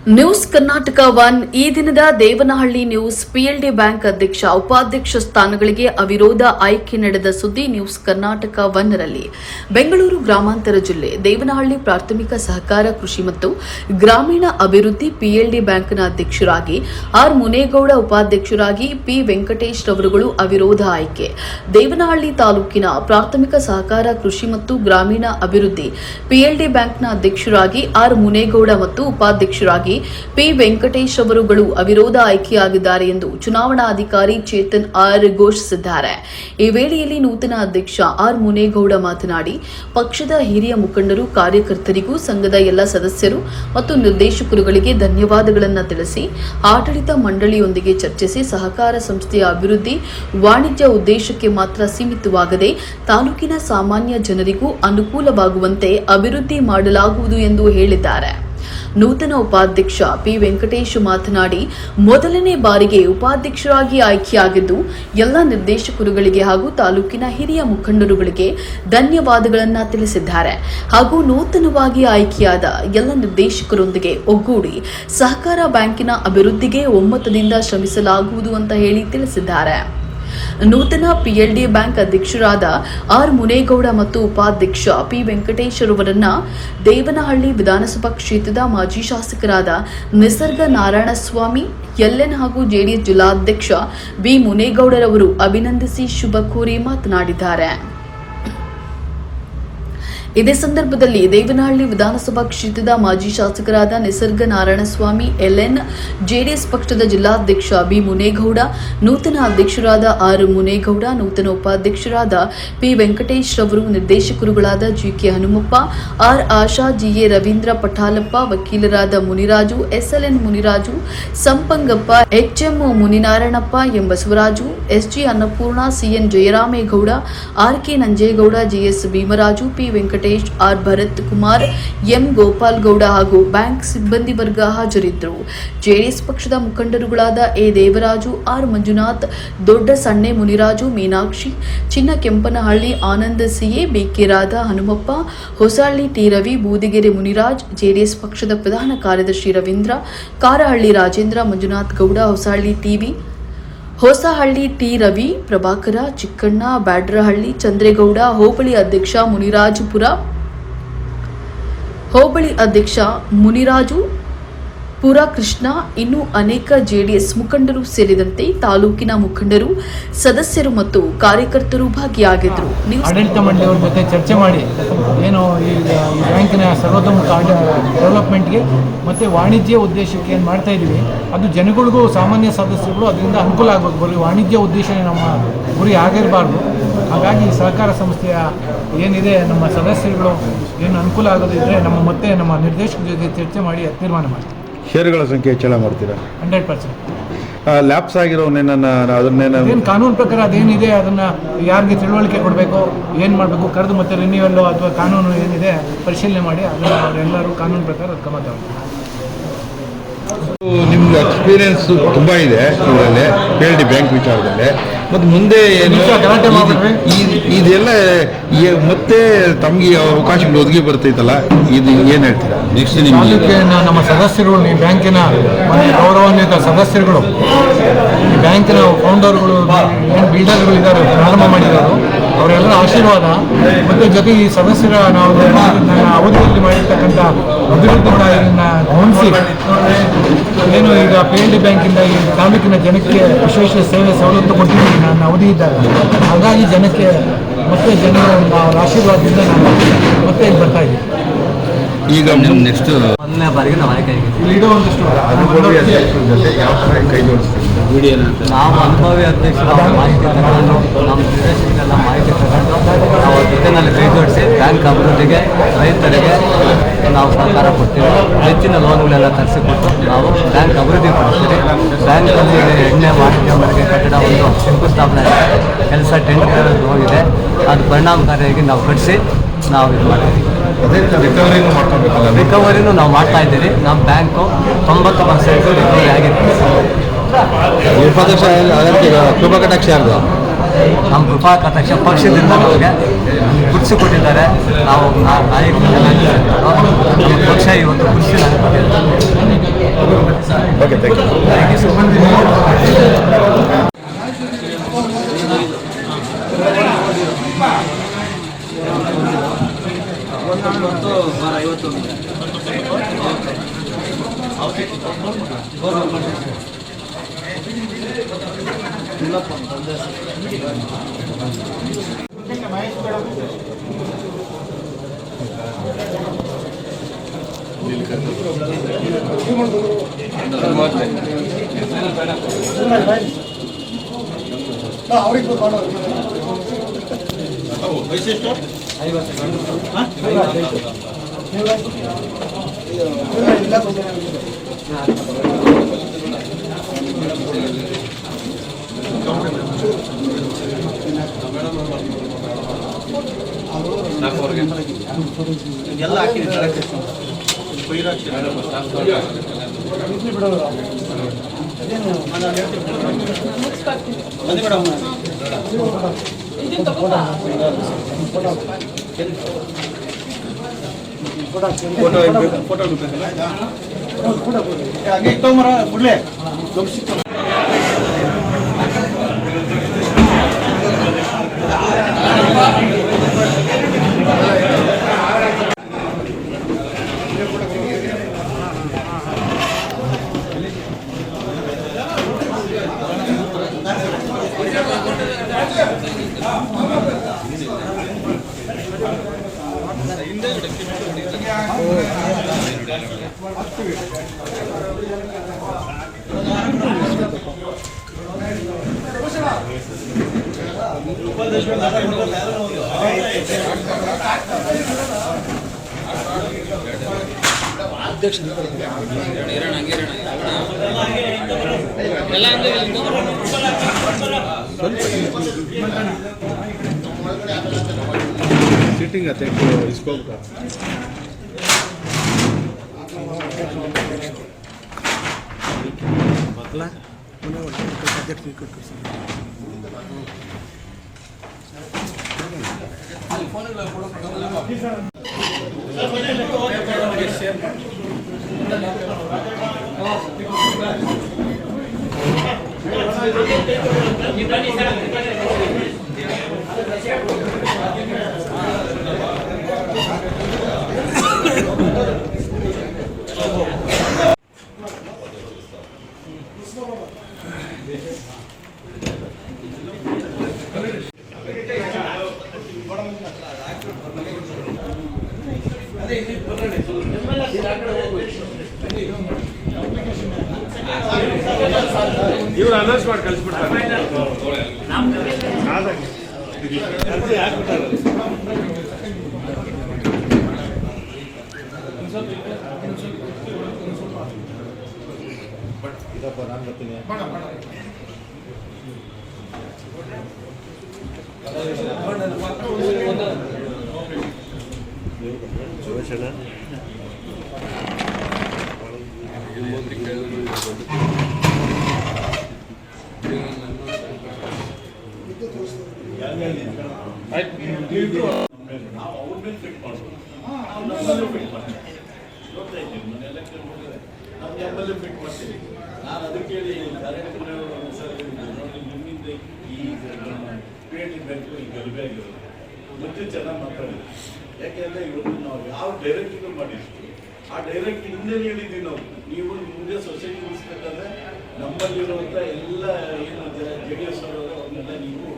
News Karnataka one ಈ ದಿನದ Devanahalli news PLD bank ಅಧ್ಯಕ್ಷ ಉಪಾಧ್ಯಕ್ಷ ಸ್ಥಾನಗಳಿಗೆ ಅವಿರೋಧ ಆಯ್ಕೆ ನಡೆದ ಸುದ್ದಿ ನ್ಯೂಸ್ ಕರ್ನಾಟಕ ಒನ್ನರಲ್ಲಿ ಬೆಂಗಳೂರು ಗ್ರಾಮಾಂತರ ಜಿಲ್ಲೆ ದೇವನಹಳ್ಳಿ ಪ್ರಾಥಮಿಕ ಸಹಕಾರ ಕೃಷಿ ಮತ್ತು ಗ್ರಾಮೀಣ ಅಭಿವೃದ್ಧಿ ಪಿಎಲ್ಡಿ ಬ್ಯಾಂಕ್ನ ಅಧ್ಯಕ್ಷರಾಗಿ ಆರ್ ಮುನೇಗೌಡ ಉಪಾಧ್ಯಕ್ಷರಾಗಿ ಪಿ ವೆಂಕಟೇಶ್ ರವರುಗಳು ಅವಿರೋಧ ಆಯ್ಕೆ. ದೇವನಹಳ್ಳಿ ತಾಲೂಕಿನ ಪ್ರಾಥಮಿಕ ಸಹಕಾರ ಕೃಷಿ ಮತ್ತು ಗ್ರಾಮೀಣ ಅಭಿವೃದ್ಧಿ ಪಿಎಲ್ಡಿ ಬ್ಯಾಂಕ್ನ ಅಧ್ಯಕ್ಷರಾಗಿ ಆರ್ ಮುನೇಗೌಡ ಮತ್ತು ಉಪಾಧ್ಯಕ್ಷರಾಗಿ ಪಿ ವೆಂಕಟೇಶ್ ಅವರುಗಳು ಅವಿರೋಧ ಆಯ್ಕೆಯಾಗಿದ್ದಾರೆ ಎಂದು ಚುನಾವಣಾಧಿಕಾರಿ ಚೇತನ್ ಆರ್ ಘೋಷಿಸಿದ್ದಾರೆ. ಈ ವೇಳೆಯಲ್ಲಿ ನೂತನ ಅಧ್ಯಕ್ಷ ಆರ್ ಮುನೇಗೌಡ ಮಾತನಾಡಿ, ಪಕ್ಷದ ಹಿರಿಯ ಮುಖಂಡರು, ಕಾರ್ಯಕರ್ತರಿಗೂ ಸಂಘದ ಎಲ್ಲ ಸದಸ್ಯರು ಮತ್ತು ನಿರ್ದೇಶಕರುಗಳಿಗೆ ಧನ್ಯವಾದಗಳನ್ನು ತಿಳಿಸಿ, ಆಡಳಿತ ಮಂಡಳಿಯೊಂದಿಗೆ ಚರ್ಚಿಸಿ ಸಹಕಾರ ಸಂಸ್ಥೆಯ ಅಭಿವೃದ್ಧಿ ವಾಣಿಜ್ಯ ಉದ್ದೇಶಕ್ಕೆ ಮಾತ್ರ ಸೀಮಿತವಾಗದೆ ತಾಲೂಕಿನ ಸಾಮಾನ್ಯ ಜನರಿಗೂ ಅನುಕೂಲವಾಗುವಂತೆ ಅಭಿವೃದ್ಧಿ ಮಾಡಲಾಗುವುದು ಎಂದು ಹೇಳಿದ್ದಾರೆ. ನೂತನ ಉಪಾಧ್ಯಕ್ಷ ಪಿ ವೆಂಕಟೇಶ್ ಮಾತನಾಡಿ, ಮೊದಲನೇ ಬಾರಿಗೆ ಉಪಾಧ್ಯಕ್ಷರಾಗಿ ಆಯ್ಕೆಯಾಗಿದ್ದು, ಎಲ್ಲ ನಿರ್ದೇಶಕರುಗಳಿಗೆ ಹಾಗೂ ತಾಲೂಕಿನ ಹಿರಿಯ ಮುಖಂಡರುಗಳಿಗೆ ಧನ್ಯವಾದಗಳನ್ನು ತಿಳಿಸಿದ್ದಾರೆ. ಹಾಗೂ ನೂತನವಾಗಿ ಆಯ್ಕೆಯಾದ ಎಲ್ಲ ನಿರ್ದೇಶಕರೊಂದಿಗೆ ಒಗ್ಗೂಡಿ ಸಹಕಾರ ಬ್ಯಾಂಕಿನ ಅಭಿವೃದ್ಧಿಗೆ ಒಮ್ಮತದಿಂದ ಶ್ರಮಿಸಲಾಗುವುದು ಅಂತ ಹೇಳಿ ತಿಳಿಸಿದ್ದಾರೆ. ನೂತನ ಪಿಎಲ್ಡಿ ಬ್ಯಾಂಕ್ ಅಧ್ಯಕ್ಷರಾದ ಆರ್ ಮುನೇಗೌಡ ಮತ್ತು ಉಪಾಧ್ಯಕ್ಷ ಪಿ ವೆಂಕಟೇಶ್ ಅವರನ್ನ ದೇವನಹಳ್ಳಿ ವಿಧಾನಸಭಾ ಕ್ಷೇತ್ರದ ಮಾಜಿ ಶಾಸಕರಾದ ನಿಸರ್ಗ ನಾರಾಯಣಸ್ವಾಮಿ ಎಲ್ಎನ್ ಹಾಗೂ ಜೆಡಿಎಸ್ ಜಿಲ್ಲಾಧ್ಯಕ್ಷ ಬಿ ಮುನೇಗೌಡರವರು ಅಭಿನಂದಿಸಿ ಶುಭ ಕೋರಿ ಮಾತನಾಡಿದ್ದಾರೆ. ಇದೇ ಸಂದರ್ಭದಲ್ಲಿ ದೇವನಹಳ್ಳಿ ವಿಧಾನಸಭಾ ಕ್ಷೇತ್ರದ ಮಾಜಿ ಶಾಸಕರಾದ ನಿಸರ್ಗ ನಾರಾಯಣಸ್ವಾಮಿ, ಎಲ್ಎನ್, ಜೆಡಿಎಸ್ ಪಕ್ಷದ ಜಿಲ್ಲಾಧ್ಯಕ್ಷ ಬಿ ಮುನೇಗೌಡ, ನೂತನ ಅಧ್ಯಕ್ಷರಾದ ಆರ್ ಮುನೇಗೌಡ, ನೂತನ ಉಪಾಧ್ಯಕ್ಷರಾದ ಪಿ ವೆಂಕಟೇಶ್ ರವರು, ನಿರ್ದೇಶಕರುಗಳಾದ GK Hanumappa, R Asha, GA Ravindra Pathalappa, ವಕೀಲರಾದ Muniraju, SLN Muniraju, Sampangappa, HM Muninarayanappa M Basavaraju SG Annapurna, CN Jayaramegowda, R K Nanjegowda, GS Bheemaraju, P Venkatesh R. Bharath Kumar, M. Gopal Gowda ಹಾಗೂ bank ಸಿಬ್ಬಂದಿ ವರ್ಗ ಹಾಜರಿದ್ದರು. JDS ಪಕ್ಷದ ಮುಖಂಡರುಗಳಾದ A. Devaraju, R. Manjunath, Dodda Sanne Muniraju, Meenakshi, Chinna Kempanahalli, Ananda CA BK Radha, Hanumappa, Hosahalli T. Ravi, Boodigere Muniraj, JDS ಪಕ್ಷದ ಪ್ರಧಾನ ಕಾರ್ಯದರ್ಶಿ Ravindra, Karahalli Rajendra, Manjunath Gowda, Hosahalli TV Hosahalli T Ravi Prabhakara Chikkanna Byadarahalli Chandregowda ಹೋಬಳಿ ಅಧ್ಯಕ್ಷ ಮುನಿರಾಜುಪುರ ಹೋಬಳಿ ಅಧ್ಯಕ್ಷ ಮುನಿರಾಜು ಪುರ ಕೃಷ್ಣ, ಇನ್ನೂ ಅನೇಕ ಜೆಡಿಎಸ್ ಮುಖಂಡರು ಸೇರಿದಂತೆ ತಾಲೂಕಿನ ಮುಖಂಡರು, ಸದಸ್ಯರು ಮತ್ತು ಕಾರ್ಯಕರ್ತರು ಭಾಗಿಯಾಗಿದ್ದರು. ಆಡಳಿತ ಮಂಡಳಿಯವ್ರ ಜೊತೆ ಚರ್ಚೆ ಮಾಡಿ, ಏನು ಈ ಬ್ಯಾಂಕಿನ ಸರ್ವತೋಮುಖ ಡೆವಲಪ್ಮೆಂಟ್ಗೆ ಮತ್ತು ವಾಣಿಜ್ಯ ಉದ್ದೇಶಕ್ಕೆ ಏನು ಮಾಡ್ತಾ ಇದ್ದೀವಿ, ಅದು ಜನಗಳಿಗೂ ಸಾಮಾನ್ಯ ಸದಸ್ಯರುಗಳು ಅದರಿಂದ ಅನುಕೂಲ ಆಗಬೇಕು. ಬರೀ ವಾಣಿಜ್ಯ ಉದ್ದೇಶವೇ ನಮ್ಮ ಗುರಿ ಆಗಿರಬಾರ್ದು. ಹಾಗಾಗಿ ಈ ಸಹಕಾರ ಸಂಸ್ಥೆಯ ಏನಿದೆ, ನಮ್ಮ ಸದಸ್ಯರುಗಳು ಏನು ಅನುಕೂಲ ಆಗೋದಿದ್ರೆ ನಮ್ಮ ಮತ್ತೆ ನಮ್ಮ ನಿರ್ದೇಶಕರ ಜೊತೆ ಚರ್ಚೆ ಮಾಡಿ ತೀರ್ಮಾನ ಮಾಡ್ತೀವಿ. ಷೇರುಗಳ ಸಂಖ್ಯೆ ಹೆಚ್ಚಳ ಮಾಡ್ತೀರಾ? Hundred percent. ಲ್ಯಾಪ್ಸ್ ಆಗಿರೋನೇನ ಅದನ್ನೇನ ಏನು ಕಾನೂನು ಪ್ರಕಾರ ಅದೇನಿದೆ ಅದನ್ನು ಯಾರಿಗೆ ತಿಳುವಳಿಕೆ ಕೊಡಬೇಕು ಏನು ಮಾಡಬೇಕು ಕರೆದು ಮತ್ತೆ ರಿನ್ಯೂವಲ್ಲು ಅಥವಾ ಕಾನೂನು ಏನಿದೆ ಪರಿಶೀಲನೆ ಮಾಡಿ ಅದನ್ನು ಅವರೆಲ್ಲರೂ ಕಾನೂನು ಪ್ರಕಾರ ಅದು ಕ್ರಮ ತಗೊಳ್ತಾರೆ. ನಿಮ್ಗೆ ಎಕ್ಸ್ಪೀರಿಯನ್ಸ್ ತುಂಬ ಇದೆ ಇದರಲ್ಲಿ ಪಿ ಎಲ್ ಡಿ ಬ್ಯಾಂಕ್ ವಿಚಾರದಲ್ಲಿ. ಮತ್ತು ಮುಂದೆ ಇದೆಲ್ಲ ಮತ್ತೆ ತಮಗೆ ಅವಕಾಶಗಳು ಒದಗಿ ಬರ್ತೈತಲ್ಲ ಇದು ಏನು ಹೇಳ್ತೀರಾ? ನೆಕ್ಸ್ಟ್ ನಿಮಗೆ. ನಮ್ಮ ಸದಸ್ಯರುಗಳು ಈ ಬ್ಯಾಂಕಿನ ಮನೆ ಗೌರವಾನ್ವಿತ ಸದಸ್ಯರುಗಳು ಈ ಬ್ಯಾಂಕಿನ ಫೌಂಡರ್ಗಳು ಬಿಲ್ಡರ್ಗಳು ಇದ್ದಾರೆ ಪ್ರಾರಂಭ ಮಾಡಿರೋರು ಅವರೆಲ್ಲರ ಆಶೀರ್ವಾದ ಮತ್ತು ಜೊತೆಗೆ ಈ ಸದಸ್ಯರ ನಾವು ನನ್ನ ಅವಧಿಯಲ್ಲಿ ಮಾಡಿರ್ತಕ್ಕಂಥ ಅಭಿವೃದ್ಧಿ ಇದನ್ನ ಗಮನಿಸಿ. ಏನು ಈಗ ಪಿ ಎಲ್ ಡಿ ಬ್ಯಾಂಕಿಂದ ಈ ತಾಲೂಕಿನ ಜನಕ್ಕೆ ವಿಶೇಷ ಸೇವೆ ಸವಲತ್ತು ಕೊಟ್ಟಿದ್ದೀನಿ ನನ್ನ ಅವಧಿ ಇದ್ದಾಗ. ಹಾಗಾಗಿ ಜನಕ್ಕೆ ಮತ್ತೆ ಜನರ ಒಂದು ಆಶೀರ್ವಾದದಿಂದ ನಾನು ಮತ್ತೆ ಇಲ್ಲಿ ಬರ್ತಾ ಇದ್ದೀನಿ. ಈಗ ನೆಕ್ಸ್ಟ್ ಮೊದಲನೇ ಬಾರಿಗೆ ನಾವು ಆಯ್ಕೆ ಇಲ್ಲಿ ಇಡೋ ಒಂದಿಷ್ಟು ಜೊತೆ ಯಾವ ಥರ ಕೈ ಜೋಡಿಸ್ತೀವಿ ನಾವು ಅನುಭವಿ ಅಧ್ಯಕ್ಷರು ಮಾಹಿತಿ ತಗೊಂಡು ನಮ್ಮ ನಿರ್ದೇಶಕರೆಲ್ಲ ಮಾಹಿತಿ ತಗೊಂಡು ನಾವು ಅವ್ರ ಜೊತೆನಲ್ಲಿ ಕೈ ಜೋಡಿಸಿ ಬ್ಯಾಂಕ್ ಅಭಿವೃದ್ಧಿಗೆ ರೈತರಿಗೆ ನಾವು ಸಹಕಾರ ಕೊಡ್ತೀವಿ. ಹೆಚ್ಚಿನ ಲೋನ್ಗಳೆಲ್ಲ ತರಿಸಿಕೊಟ್ಟು ನಾವು ಬ್ಯಾಂಕ್ ಅಭಿವೃದ್ಧಿ ಪಡಿಸ್ತೀವಿ. ಬ್ಯಾಂಕಲ್ಲಿ ಎಣ್ಣೆ ವಾಣಿಜ್ಯ ಕಟ್ಟಡ ಒಂದು ಶಂಕುಸ್ಥಾಪನೆ ಸ್ಥಾಪನೆ ಕೆಲಸ ಟೆಂಡರ್ ಹೋಗಿದೆ. ಅದು ಪರಿಣಾಮಕಾರಿಯಾಗಿ ನಾವು ಕಟ್ಟಿಸಿ ನಾವು ಇದು ಮಾಡ್ತೀವಿ. ರಿಕವರಿನೂ ನಾವು ಮಾಡ್ತಾ ಇದ್ದೀವಿ. ನಮ್ಮ ಬ್ಯಾಂಕು ತೊಂಬತ್ತು ಪರ್ಸೆಂಟ್ ರಿಕವರಿ ಆಗಿದೆ. ವಿಪಕ್ಷ ಕೃಪಾ ಕಟಾಕ್ಷ ಯಾರ್ದು? ನಮ್ಮ ಕೃಪಾ ಕಟಾಕ್ಷ ಪಕ್ಷದಿಂದ ನಮಗೆ ಕುರ್ಚಿ ಕೊಟ್ಟಿದ್ದಾರೆ ನಾವು ಪಕ್ಷ ಇವತ್ತು ಕುರ್ಚಿ ಓಕೆ ಥ್ಯಾಂಕ್ ಯು ಅವ್ರಿಗೆ ವಯಸ್ಸೆಷ್ಟು ಇಲ್ಲ ಎಲ್ಲ ಹಾಕಿ ಮೇಡಮ್ ಫೋಟೋ ಫೋಟೋ ಹಾಗೆ ಇತ್ತೊಂಬರ ಬಿಡ್ಲೆ ಸಿಟ್ಟಿಂಗ್ ಅಧ್ಯಕ್ಷ ಇಸ್ಕೋಬೇಕು বাটলা মনে হচ্ছে তাদের ক্রিকেট করছে Thank you. ಇವ್ರು ಅನೌನ್ಸ್ ಮಾಡಿ ಕಳಿಸ್ಬಿಡ್ತಾರೆ. ನಾನು ಅದಕ್ಕೆ ಹೇಳಿ ಡೈರೆಕ್ಟರ್ ಸರ್ ನಿಮ್ಮಿಂದ ಈ ಈ ಗಲಭೆ ಆಗಿರೋದು ಮತ್ತೆ ಚೆನ್ನಾಗಿ ಮಾತಾಡಿದ್ರು ಯಾಕೆಂದ್ರೆ ಇವತ್ತು ನಾವು ಯಾವ ಡೈರೆಕ್ಟಿಂಗ್ ಮಾಡಿರ್ತೀವಿ, ಆ ಡೈರೆಕ್ಟ್ ಹಿಂದೆ ಹೇಳಿದ್ವಿ ನಾವು. ನೀವು ಮುಂದೆ ಸೊಸೈಟಿ ಉಳಿಸ್ಬೇಕಂದ್ರೆ ನಮ್ಮಲ್ಲಿರುವಂಥ ಎಲ್ಲ ಏನು ಜೆ ಡಿ ಎಸ್ ಅವರು ಅವ್ರನ್ನೆಲ್ಲ ನೀವು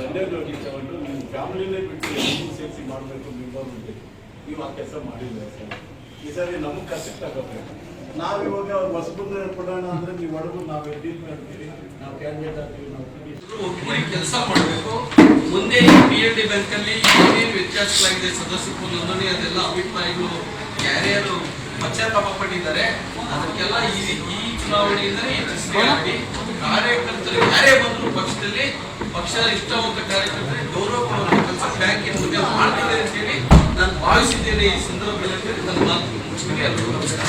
ಅಂಡರ್ಗ್ರೌಂಡಿಗೆ ತಗೊಂಡು ನೀವು ಫ್ಯಾಮಿಲಿನೇ ಬಿಟ್ಟು ಎಲ್ಲರೂ ಸೇರಿಸಿ ಮಾಡಬೇಕು ನೀವು ನೀವು ಆ ಕೆಲಸ ಮಾಡಿಲ್ಲ ಸರ್. ಈ ಸಾರಿ ನಮಗೆ ಕಷ್ಟ ತಗೋಬೇಕು ನಾವಿವಾಗ ಹೊಸಬಂದ್ರೆ ಕೊಡೋಣ ಅಂದ್ರೆ ನೀವು ಹೊಡೆದು ನಾವು ಡೀಲ್ ಮಾಡ್ತೀವಿ ನಾವು ಕ್ಯಾಂಡಿಡೇಟ್ ಆಗ್ತೀವಿ, ನಾವು ಕೆಲಸ ಮಾಡಬೇಕು ಮುಂದೆ ಪಿ ಎಲ್ ಡಿ ಬ್ಯಾಂಕ್ ಅಲ್ಲಿ ಏನೇನು ವ್ಯತ್ಯಾಸಗಳಾಗಿದೆ, ಸದಸ್ಯತ್ವ, ನೋಂದಣಿ, ಅದೆಲ್ಲ ಅಭಿಪ್ರಾಯಗಳು ಯಾರ್ಯಾರು ಪಶ್ಚಾತ್ತಾಪ ಪಟ್ಟಿದ್ದಾರೆ, ಅದಕ್ಕೆಲ್ಲ ಈ ಈ ಚುನಾವಣೆಯಿಂದಲೇ ಕಾರ್ಯಕರ್ತರು ಯಾರೇ ಬಂದರೂ ಪಕ್ಷದಲ್ಲಿ ಪಕ್ಷ ಇಷ್ಟವಂತ ಕಾರ್ಯಕರ್ತರಿಗೆ ಗೌರವ ಕೊಡುವಂತ ಕೆಲಸ ಬ್ಯಾಂಕಿನ ಮುಂದೆ ಮಾಡ್ತಿದೆ ಅಂತ ಹೇಳಿ ನಾನು ಭಾವಿಸಿದ್ದೇನೆ ಈ ಸಂದರ್ಭದಲ್ಲಿ ನನ್ನ ಮಾತು ಮುಗಿಸ್ತೀನಿ ನಮಸ್ಕಾರ.